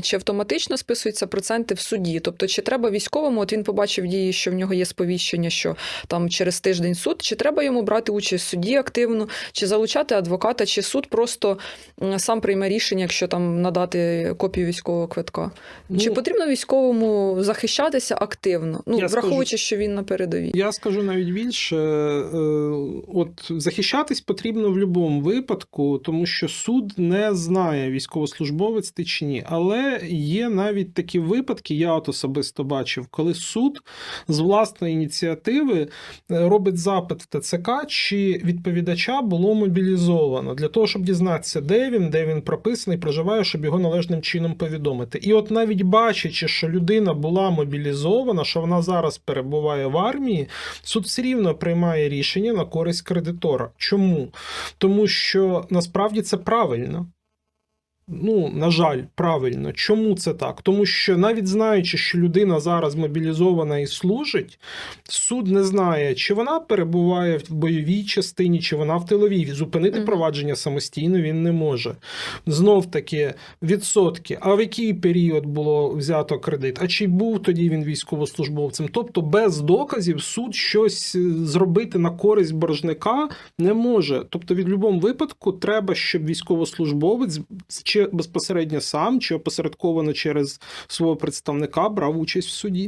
Чи автоматично списуються проценти в суді? Тобто, чи треба військовому, от він побачив дії, що в нього є сповіщення, що там через тиждень суд, чи треба йому брати участь в суді активно, чи залучати адвоката, чи суд просто сам прийме рішення, якщо там надати копію військового квитка? чи Ну, потрібно військовому захищатися активно? Ну, Я скажу- враховуючи, що він на передовій. Я скажу навіть більше, е, от захищатись потрібно в будь-якому випадку, тому що суд не знає, військовослужбовець ти чи ні. Але є навіть такі випадки, я от особисто бачив, коли суд з власної ініціативи е, робить запит в ТЦК, чи відповідача було мобілізовано для того, щоб дізнатися, де він, де він прописаний, проживає, щоб його належним чином повідомити. І от навіть бачачи, що людина була мобілізована, що вона зараз перебуває в армії, суд все рівно приймає рішення на користь кредитора. Чому? Тому що насправді це правильно. Ну, на жаль, правильно. Чому це так? Тому що навіть знаючи, що людина зараз мобілізована і служить, суд не знає, чи вона перебуває в бойовій частині, чи вона в тиловій. Зупинити провадження самостійно він не може. Знов таки, відсотки. А в який період було взято кредит? А чи був тоді він військовослужбовцем? Тобто, без доказів суд щось е, зробити на користь боржника не може. Тобто, від будь-якому випадку треба, щоб військовослужбовець чи безпосередньо сам, чи опосередковано через свого представника брав участь в суді.